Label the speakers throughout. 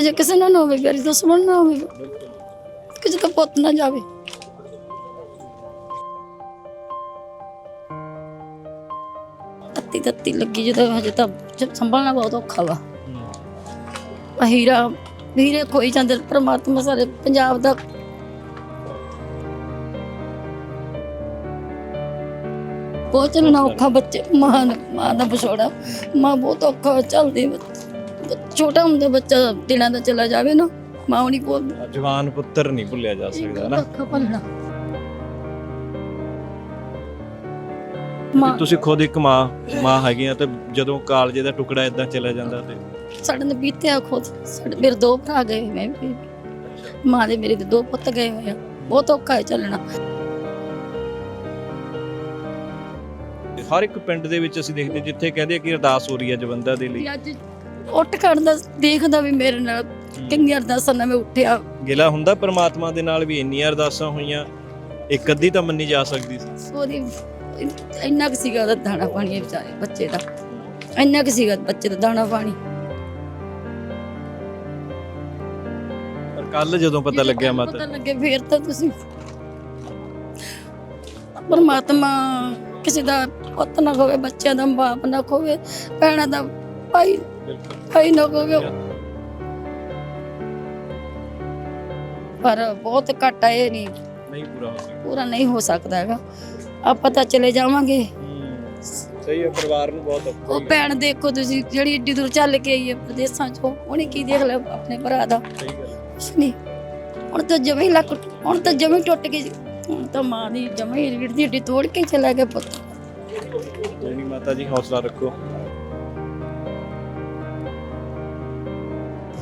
Speaker 1: ਹਜੇ ਕਿਸੇ ਨਾਲ ਨਾ ਹੋਵੇ ਮੇਰੀ ਦੁਸ਼ਮਣ ਨਾ ਹੋਵੇ, ਕਿਸੇ ਦਾ ਪੁੱਤ ਨਾ ਜਾਵੇ। ਤੱਤੀ ਤੱਤੀ ਲੱਗੀ ਜਦੋਂ ਹਜੇ ਤਾਂ ਜ- ਸੰਭਲਣਾ ਬਹੁਤ ਔਖਾ ਵਾ। ਆਹ ਹੀਰਾ, ਹੀਰੇ ਕੋਈ ਜਾਂਦੇ ਪ੍ਰਮਾਤਮਾ ਸਾਰੇ ਪੰਜਾਬ ਦਾ। ਬਹੁਤ ਚੱਲਣਾ ਔਖਾ ਬੱਚੇ, ਮਾਂ ਨੂੰ- ਮਾਂ ਦਾ ਵਿਛੋੜਾ, ਮਾਂ ਬਹੁਤ ਔਖਾ ਚੱਲਦੀ ਬੱਚ- ਛੋਟਾ ਹੁੰਦਾ ਬੱਚਾ ਦਿਨਾਂ ਦਾ ਚਲਾ ਜਾਵੇ ਨਾ ਮਾਂ ਨਹੀਂ ਬੋਲਦੀ
Speaker 2: ਜਵਾਨ ਪੁੱਤਰ ਨਹੀਂ ਭੁੱਲਿਆ ਜਾ ਸਕਦਾ ਨਾ।
Speaker 1: ਮਾਂ
Speaker 2: ਤੁਸੀਂ ਖੁਦ ਇੱਕ ਮਾਂ ਮਾਂ ਹੈਗੀਆਂ ਤੇ ਜਦੋਂ ਕਾਲਜੇ ਦਾ ਟੁਕੜਾ ਇਦਾਂ ਚਲਾ ਜਾਂਦਾ ਤੇ
Speaker 1: ਸਾਡੇ ਨੇ ਬੀਤਿਆ ਖੁਦ। ਸਾਡੇ ਮੇਰੇ ਦੋ ਭਰਾ ਗਏ ਮੈਂ ਵੀ। ਮਾਂ ਦੇ ਮੇਰੇ ਦੇ ਪੁੱਤ ਗਏ ਹੋਏ ਆ। ਬਹੁਤ ਔਖਾ ਹੈ ਚੱਲਣਾ।
Speaker 2: ਹਰ ਇੱਕ ਪਿੰਡ ਦੇ ਵਿੱਚ ਅਸੀਂ ਦੇਖਦੇ ਜਿੱਥੇ ਕਹਿੰਦੇ ਆ ਕਿ ਅਰਦਾਸ ਹੋ ਰਹੀ ਹੈ ਜਵੰਦਾ ਦੇ ਲਈ।
Speaker 1: ਅੱਜ ਉੱਠ ਖੜਦਾ ਦੇਖਦਾ ਵੀ ਮੇਰੇ ਨਾਲ ਕਿੰਨੀਆਂ ਅਰਦਾਸਾਂ ਨਾਲ ਮੈਂ ਉੱਠਿਆ।
Speaker 2: ਗਿਲਾ ਹੁੰਦਾ ਪ੍ਰਮਾਤਮਾ ਦੇ ਨਾਲ ਵੀ ਇੰਨੀਆਂ ਅਰਦਾਸਾਂ ਹੋਈਆਂ ਇੱਕ ਅੱਧੀ ਤਾਂ ਮੰਨੀ ਜਾ ਸਕਦੀ ਸੀ।
Speaker 1: ਉਹਦੀ ਇੰਨਾ ਕੁ ਸੀਗਾ ਉਹਦਾ ਦਾਣਾ ਪਾਣੀ ਵਿਚਾਰੇ ਬੱਚੇ ਦਾ। ਇੰਨਾ ਕੁ ਸੀਗਾ ਬੱਚੇ ਦਾ ਦਾਣਾ ਪਾਣੀ।
Speaker 2: ਪਰ ਕੱਲ ਜਦੋਂ ਪਤਾ ਲੱਗਿਆ ਮਾਤਾ
Speaker 1: ਪਤਾ ਲੱਗੇ ਫੇਰ ਤਾਂ ਤੁਸੀਂ ਪਰਮਾਤਮਾ ਕਿਸੇ ਦਾ ਪੁੱਤ ਨਾ ਹੋਵੇ ਬੱਚਿਆਂ ਦਾ ਬਾਪ ਨਾ ਹੋਵੇ ਭੈਣਾਂ ਦਾ ਭਾਈ ਭਾਈ ਨਾ ਹੋਵੇ ਪਰ ਬਹੁਤ ਘੱਟ ਆ ਇਹ ਨਹੀਂ।
Speaker 2: ਨਹੀਂ ਪੂਰਾ ਹੋ ਸਕਦਾ।
Speaker 1: ਪੂਰਾ ਨਹੀਂ ਹੋ ਸਕਦਾ ਹੈਗਾ। ਆਪਾਂ ਤਾਂ ਚਲੇ ਜਾਵਾਂਗੇ।
Speaker 2: ਸਹੀ ਹੈ ਪਰਿਵਾਰ ਨੂੰ ਬਹੁਤ ਔਖਾ
Speaker 1: ਉਹ। ਭੈਣ ਦੇਖੋ ਤੁਸੀਂ ਜਿਹੜੀ ਏਡੀ ਦੂਰ ਚੱਲ ਕੇ ਆਈ ਹੈ ਪ੍ਰਦੇਸਾਂ ਚੋਂ ਉਹਨੇ ਕੀ ਦੇਖ ਲਿਆ ਆਪਣੇ ਭਰਾ ਦਾ?
Speaker 2: ਸਹੀ ਗੱਲ ਹੈ।
Speaker 1: ਕੁਛ ਨਹੀਂ। ਹੁਣ ਤਾਂ ਜਮੇ ਲੱਕ ਹੁਣ ਤਾਂ ਜਮੇ ਟੁੱਟ ਗਈ। ਹੁਣ ਤਾਂ ਮਾਂ ਦੀ ਜਮੇ ਰੀੜ ਦੀ ਹੱਡੀ ਤੋੜ ਕੇ ਚਲਾ ਗਿਆ ਪੁੱਤ।
Speaker 2: ਨਹੀਂ ਮਾਤਾ ਜੀ ਹੌਸਲਾ ਰੱਖੋ।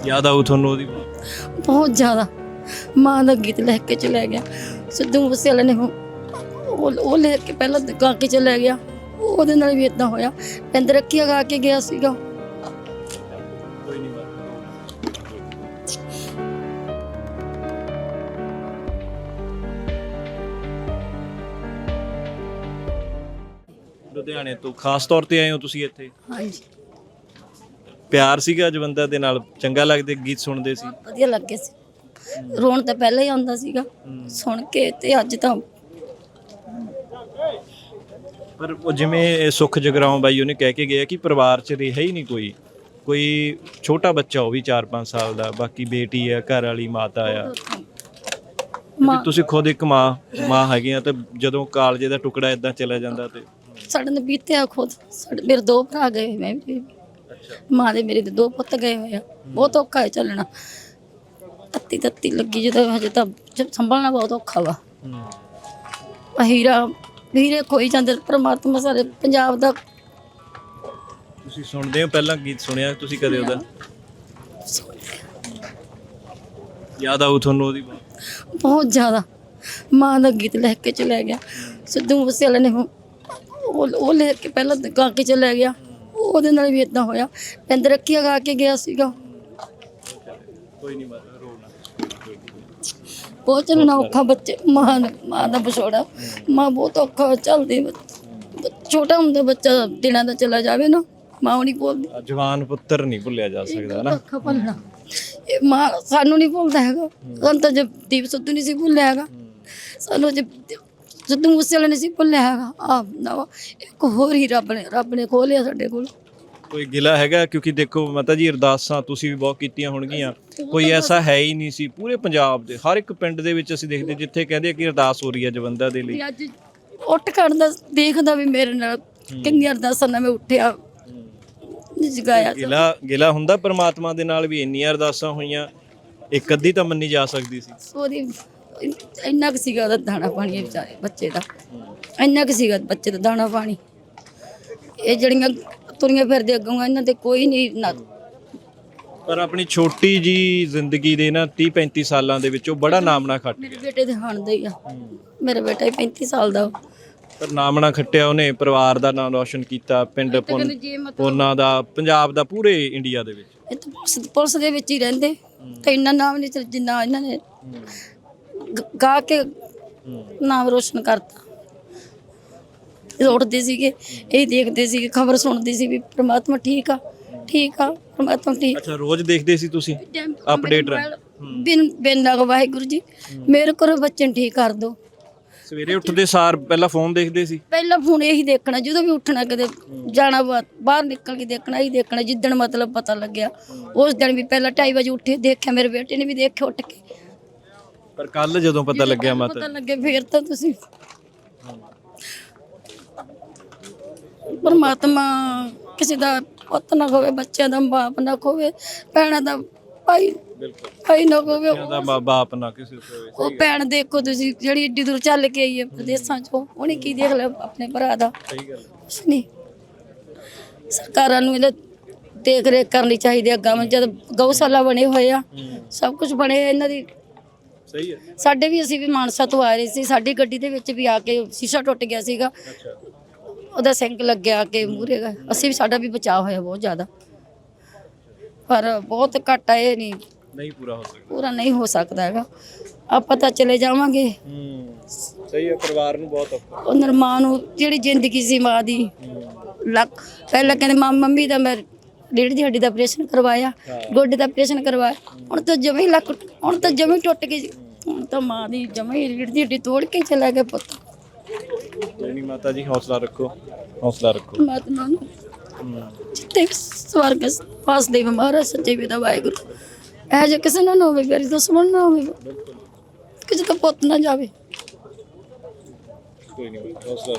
Speaker 2: ਯਾਦ ਆਊ ਤੁਹਾਨੂੰ ਉਹਦੀ?
Speaker 1: ਬਹੁਤ ਜ਼ਿਆਦਾ। ਮਾਂ ਦਾ ਗੀਤ ਲੈ ਕੇ ਚਲਾ ਗਿਆ। ਸਿੱਧੂ ਮੂਸੇਵਾਲੇ ਨੇ ਉਹ ਉਹ- ਲੈ ਕੇ ਪਹਿਲਾਂ ਗਾ ਕੇ ਚਲਾ ਗਿਆ। ਉਹਦੇ ਨਾਲ ਵੀ ਇਦਾਂ ਹੋਇਆ। ਪਿੰਡ ਰੱਖਿਆ ਗਾ ਕੇ ਗਿਆ ਸੀਗਾ।
Speaker 2: ਲੁਧਿਆਣੇ ਤੋਂ ਖਾਸ ਤੌਰ ਤੇ ਆਏ ਹੋ ਤੁਸੀਂ ਇੱਥੇ?
Speaker 1: ਹਾਂਜੀ।
Speaker 2: ਪਿਆਰ ਸੀਗਾ ਜਵੰਦਾ ਦੇ ਨਾਲ? ਚੰਗਾ ਲੱਗਦੇ ਗੀਤ ਸੁਣਦੇ ਸੀ?
Speaker 1: ਵਧੀਆ ਲੱਗੇ ਸੀ। ਰੋਣ ਤਾਂ ਪਹਿਲਾਂ ਹੀ ਆਉਂਦਾ ਸੀਗਾ। ਸੁਣ ਕੇ ਤੇ ਅੱਜ ਤਾਂ
Speaker 2: ਪਰ ਉਹ ਜਿਵੇਂ ਸੁਖ ਜਗਰਾਉਂ ਬਾਈ ਉਹਨੇ ਕਹਿ ਕੇ ਗਿਆ ਕਿ ਪਰਿਵਾਰ 'ਚ ਰਿਹਾ ਹੀ ਨਹੀਂ ਕੋਈ। ਕੋਈ ਛੋਟਾ ਬੱਚਾ ਉਹ ਵੀ 4-5 ਸਾਲ ਦਾ ਬਾਕੀ ਬੇਟੀ ਆ ਘਰ ਵਾਲੀ ਮਾਤਾ ਆ।
Speaker 1: ਮਾਂ
Speaker 2: ਤੁਸੀਂ ਖੁਦ ਇੱਕ ਮਾਂ ਮਾਂ ਹੈਗੀਆਂ ਤੇ ਜਦੋਂ ਕਾਲਜੇ ਦਾ ਟੁਕੜਾ ਇਦਾਂ ਚਲਾ ਜਾਂਦਾ ਤੇ।
Speaker 1: ਸਾਡੇ ਨੇ ਬੀਤਿਆ ਖੁਦ। ਸਾਡੇ ਮੇਰੇ ਦੋ ਭਰਾ ਗਏ ਮੈਂ ਵੀ ਮਾਂ ਦੇ ਮੇਰੇ ਦੇ ਦੋ ਪੁੱਤ ਗਏ ਹੋਏ ਆ। ਬਹੁਤ ਔਖਾ ਹੈ ਚੱਲਣਾ। ਤੱਤੀ ਤੱਤੀ ਲੱਗੀ ਜਦੋਂ ਹਜੇ ਤਾਂ ਸੰਭਲਣਾ ਬਹੁਤ ਔਖਾ ਵਾ। ਹੀਰਾ ਹੀਰੇ ਕੋਈ ਜਾਂਦੇ ਪ੍ਰਮਾਤਮਾ ਸਾਰੇ ਪੰਜਾਬ ਦਾ।
Speaker 2: ਤੁਸੀਂ ਸੁਣਦੇ ਹੋ ਪਹਿਲਾਂ ਗੀਤ ਸੁਣਿਆ? ਤੁਸੀਂ ਕਦੇ ਉਹਦਾ? ਯਾਦ ਆਊ ਤੁਹਾਨੂੰ ਉਹਦੀ
Speaker 1: ਬਹੁਤ ਜ਼ਿਆਦਾ। ਮਾਂ ਦਾ ਗੀਤ ਲੈ ਕੇ ਚਲਾ ਗਿਆ। ਸਿੱਧੂ ਮੂਸੇਵਾਲੇ ਨੇ ਉਹ ਲੈ ਕੇ ਪਹਿਲਾਂ ਗਾ ਕੇ ਚਲਾ ਗਿਆ। ਉਹਦੇ ਨਾਲ ਵੀ ਇਦਾਂ ਹੋਇਆ। ਪਿੰਡ ਰੱਖਿਆ ਗਾ ਕੇ ਗਿਆ ਸੀਗਾ।
Speaker 2: ਕੋਈ ਨਹੀਂ ਰੋਣਾ
Speaker 1: ਬਹੁਤ ਚੱਲਣਾ ਔਖਾ ਬੱਚੇ ਮਾਂ ਮਾਂ ਦਾ ਵਿਛੋੜਾ। ਮਾਂ ਬਹੁਤ ਔਖਾ ਚੱਲਦੀ ਛੋਟਾ ਹੁੰਦਾ ਬੱਚਾ ਦਿਨਾਂ ਦਾ ਚਲਾ ਜਾਵੇ ਨਾ ਮਾਂ ਨਹੀਂ ਬੋਲਦੀ
Speaker 2: ਜਵਾਨ ਪੁੱਤਰ ਨਹੀਂ ਭੁੱਲਿਆ ਜਾ ਸਕਦਾ ਨਾ।
Speaker 1: ਔਖਾ ਪਲਣਾ ਇਹ ਮਾਂ ਸਾਨੂੰ ਨਹੀਂ ਭੁੱਲਦਾ ਹੈਗਾ। ਸਾਨੂੰ ਤਾਂ ਜਦ ਦੀਪ ਸਿੱਧੂ ਨਹੀਂ ਸੀ ਭੁੱਲਿਆ ਹੈਗਾ। ਸਾਨੂੰ ਜੇ ਸਿੱਧੂ ਮੂਸੇਵਾਲੇ ਨਹੀਂ ਸੀ ਭੁੱਲਿਆ ਹੈਗਾ। ਆ ਨਵਾਂ। ਇੱਕ ਹੋਰ ਹੀ ਰੱਬ ਨੇ ਰੱਬ ਨੇ ਖੋਲਿਆ ਸਾਡੇ ਕੋਲ।
Speaker 2: ਕੋਈ ਗਿਲਾ ਹੈਗਾ? ਕਿਉਂਕਿ ਦੇਖੋ ਮਾਤਾ ਜੀ ਅਰਦਾਸਾਂ ਤੁਸੀਂ ਵੀ ਬਹੁਤ ਕੀਤੀਆਂ ਹੋਣਗੀਆਂ। ਕੋਈ ਐਸਾ ਹੈ ਹੀ ਨਹੀਂ ਸੀ। ਪੂਰੇ ਪੰਜਾਬ ਦੇ ਹਰ ਇੱਕ ਪਿੰਡ ਦੇ ਵਿੱਚ ਅਸੀਂ ਦੇਖਦੇ ਜਿੱਥੇ ਕਹਿੰਦੇ ਕਿ ਅਰਦਾਸ ਹੋ ਰਹੀ ਹੈ ਜਵੰਦਾ ਦੇ ਲਈ।
Speaker 1: ਅੱਜ ਉੱਠ ਖੜਦਾ ਦੇਖਦਾ ਵੀ ਮੇਰੇ ਨਾਲ ਕਿੰਨੀਆਂ ਅਰਦਾਸਾਂ ਨਾਲ ਮੈਂ ਉੱਠਿਆ। ਜਗਾਇਆ।
Speaker 2: ਗਿਲਾ ਗਿਲਾ ਹੁੰਦਾ ਪ੍ਰਮਾਤਮਾ ਦੇ ਨਾਲ ਵੀ ਇੰਨੀਆਂ ਅਰਦਾਸਾਂ ਹੋਈਆਂ। ਇੱਕ ਅੱਧੀ ਤਾਂ ਮੰਨੀ ਜਾ ਸਕਦੀ ਸੀ।
Speaker 1: ਉਹਦੀ ਇੰਨਾ ਕੁ ਸੀਗਾ ਉਹਦਾ ਦਾਣਾ ਪਾਣੀ ਵਿਚਾਰੇ ਬੱਚੇ ਦਾ। ਇੰਨਾ ਕੁ ਸੀਗਾ ਬੱਚੇ ਦਾ ਦਾਣਾ ਪਾਣੀ। ਇਹ ਜਿਹੜੀਆਂ ਤੁਰੀਆਂ ਫਿਰਦੇ ਅੱਗੋਂ ਇਹਨਾਂ ਤੇ ਕੋਈ ਨਹੀਂ ਨਾ
Speaker 2: ਪਰ ਆਪਣੀ ਛੋਟੀ ਜੀ ਜ਼ਿੰਦਗੀ ਦੇ ਨਾ 30 35 ਸਾਲਾਂ ਦੇ ਵਿੱਚ ਬੜਾ ਨਾਮਣਾ ਖੱਟ
Speaker 1: ਮੇਰੇ ਬੇਟੇ ਦੇ ਹਾਣ ਦੇ ਹੀ ਆ। ਮੇਰਾ ਬੇਟਾ ਹੀ 35 ਸਾਲ ਦਾ। ਵਾ।
Speaker 2: ਪਰ ਨਾਮਣਾ ਖੱਟਿਆ ਉਹਨੇ ਪਰਿਵਾਰ ਦਾ ਨਾਮ ਰੌਸ਼ਨ ਕੀਤਾ ਪਿੰਡ ਪੁੰਨ
Speaker 1: ਕਹਿੰਦੇ ਜੇ ਮਤਲਬ
Speaker 2: ਪੋਨਾ ਦਾ ਪੰਜਾਬ ਦਾ ਪੂਰੇ ਇੰਡੀਆ ਦੇ ਵਿੱਚ।
Speaker 1: ਇਹ ਤਾਂ ਪੁਲਿਸ ਪੁਲਿਸ ਦੇ ਵਿੱਚ ਹੀ ਰਹਿੰਦੇ। ਤੇ ਇੰਨਾ ਨਾਮ ਨਹੀਂ ਚੱਲ ਜਿੰਨਾ ਇਹਨਾਂ ਨੇ ਗ- ਕੇ ਨਾਮ ਰੋਸ਼ਨ ਕਰਤਾ। ਇਹ ਉੱਠਦੇ ਸੀਗੇ ਇਹ ਦੇਖਦੇ ਸੀਗੇ ਖਬਰ ਸੁਣਦੇ ਸੀ ਵੀ ਪ੍ਰਮਾਤਮਾ ਠੀਕ ਆ ਠੀਕ ਆ ਪਰਮਾਤਮਾ ਠੀਕ।
Speaker 2: ਅੱਛਾ ਰੋਜ਼ ਦੇਖਦੇ ਸੀ ਤੁਸੀਂ? ਰਹਿ-
Speaker 1: ਬਿਨ ਬਿਨ ਲਗ ਵਾਹਿਗੁਰੂ ਜੀ ਮੇਰੇ ਕੋਲ ਬੱਚੇ ਨੂੰ ਠੀਕ ਕਰ ਦੋ।
Speaker 2: ਸਵੇਰੇ ਉੱਠਦੇ ਸਾਰ ਪਹਿਲਾਂ ਫੋਨ ਦੇਖਦੇ ਸੀ?
Speaker 1: ਪਹਿਲਾਂ ਫੋਨ ਇਹੀ ਦੇਖਣਾ ਜਦੋਂ ਵੀ ਉੱਠਣਾ ਕਦੇ ਜਾਣਾ ਬਾਹਰ ਨਿਕਲ ਕੇ ਦੇਖਣਾ ਹੀ ਦੇਖਣਾ ਜਿੱਦਣ ਮਤਲਬ ਪਤਾ ਲੱਗਿਆ। ਉਸ ਦਿਨ ਵੀ ਪਹਿਲਾਂ 2:30 ਵਜੇ ਉੱਠੇ ਦੇਖਿਆ ਮੇਰੇ ਬੇਟੇ ਨੇ ਵੀ ਦੇਖਿਆ ਉੱਠ ਕੇ।
Speaker 2: ਪਰ ਕੱਲ ਜਦੋਂ ਪਤਾ ਲੱਗਿਆ ਮਾਤਾ
Speaker 1: ਪਤਾ ਲੱਗੇ ਫੇਰ ਤਾਂ ਤੁਸੀਂ ਪਰਮਾਤਮਾ ਕਿਸੇ ਦਾ ਪੁੱਤ ਨਾ ਹੋਵੇ ਬੱਚਿਆਂ ਦਾ ਬਾਪ ਨਾ ਹੋਵੇ ਭੈਣਾਂ ਦਾ ਭਾਈ
Speaker 2: ਬਿਲਕੁਲ।
Speaker 1: ਭਾਈ ਨਾ ਹੋਵੇ
Speaker 2: ਦਾ ਮਾਂ ਬਾਪ ਨਾ ਕਿਸੇ ਤੋਂ ਹੋਵੇ
Speaker 1: ਉਹ ਭੈਣ ਦੇਖੋ ਤੁਸੀਂ ਜਿਹੜੀ ਏਡੀ ਦੂਰ ਚੱਲ ਕੇ ਆਈ ਹੈ ਪ੍ਰਦੇਸਾਂ ਚੋਂ ਉਹਨੇ ਕੀ ਦੇਖ ਲਿਆ ਆਪਣੇ ਭਰਾ ਦਾ?
Speaker 2: ਸਹੀ ਗੱਲ
Speaker 1: ਕੁਛ ਨਹੀਂ। ਸਰਕਾਰਾਂ ਨੂੰ ਇਹਦਾ ਦੇਖ ਰੇਖ ਕਰਨੀ ਚਾਹੀਦੀ ਹੈ ਗਾਵਾਂ ਜਦ ਗਊਸ਼ਾਲਾ ਬਣੇ ਹੋਏ ਆ ਸਭ ਕੁਝ ਬਣੇ ਇਹਨਾਂ ਦੀ
Speaker 2: ਸਹੀ ਹੈ।
Speaker 1: ਸਾਡੇ ਵੀ ਅਸੀਂ ਵੀ ਮਾਨਸਾ ਤੋਂ ਆ ਰਹੇ ਸੀ। ਸਾਡੀ ਗੱਡੀ ਦੇ ਵਿੱਚ ਵੀ ਆ ਕੇ ਸ਼ੀਸ਼ਾ ਟੁੱਟ ਗਿਆ ਸੀਗਾ। ਉਹਦਾ ਸਿੰਕ ਲੱਗਿਆ ਕਿ ਮੂਰੇ ਦਾ। ਅਸੀਂ ਵੀ ਸਾਡਾ ਵੀ ਬਚਾਅ ਹੋਇਆ ਬਹੁਤ ਜ਼ਿਆਦਾ। ਪਰ ਬਹੁਤ ਘੱਟ ਆ ਇਹ ਨਹੀਂ।
Speaker 2: ਨਹੀਂ ਪੂਰਾ ਹੋ ਸਕਦਾ।
Speaker 1: ਪੂਰਾ ਨਹੀਂ ਹੋ ਸਕਦਾ ਹੈਗਾ। ਆਪਾਂ ਤਾਂ ਚਲੇ ਜਾਵਾਂਗੇ।
Speaker 2: ਹੂੰ। ਸਹੀ ਹੈ ਪਰਿਵਾਰ ਨੂੰ ਬਹੁਤ ਔਖਾ।
Speaker 1: ਉਹ ਨਰਮਾਂ ਨੂੰ ਜਿਹੜੀ ਜ਼ਿੰਦਗੀ ਸੀ ਮਾਂ ਦੀ। ਲੱਕ ਪਹਿਲਾਂ ਕਹਿੰਦੇ ਮਾਂ ਮੰਮੀ ਦਾ ਮੈਂ ਰੀੜ ਦੀ ਹੱਡੀ ਦਾ ਆਪਰੇਸ਼ਨ ਕਰਵਾਇਆ ਗੋਡੇ ਦਾ ਆਪਰੇਸ਼ਨ ਕਰਵਾਇਆ ਹੁਣ ਤਾਂ ਜਮੇ ਲੱਕ ਹੁਣ ਤਾਂ ਜਮੇ ਟੁੱਟ ਗਈ ਹੁਣ ਤਾਂ ਮਾਂ ਦੀ ਜਮੇ ਰੀੜ ਦੀ ਹੱਡੀ ਤੋੜ ਕੇ ਚਲਾ ਗਿਆ ਪੁੱਤ।
Speaker 2: ਨਹੀਂ ਮਾਤਾ ਜੀ ਹੌਸਲਾ ਰੱਖੋ ਹੌਸਲਾ ਰੱਖੋ।
Speaker 1: ਪਰਮਾਤਮਾ ਨੂੰ। ਜਿੱਤੇ ਸਵਰਗ ਪਾਸ ਦੇ ਮਹਾਰਾਜ ਸੱਚੇ ਪਿਤਾ ਵਾਹਿਗੁਰੂ। ਇਹ ਜੇ ਕਿਸੇ ਨਾਲ ਨਾ ਹੋਵੇ ਮੇਰੀ ਦੁਸ਼ਮਣ ਨਾ ਹੋਵੇ। ਕਿਸੇ ਦਾ ਪੁੱਤ ਨਾ ਜਾਵੇ।
Speaker 2: ਕੋਈ ਨਹੀਂ ਹੌਸਲਾ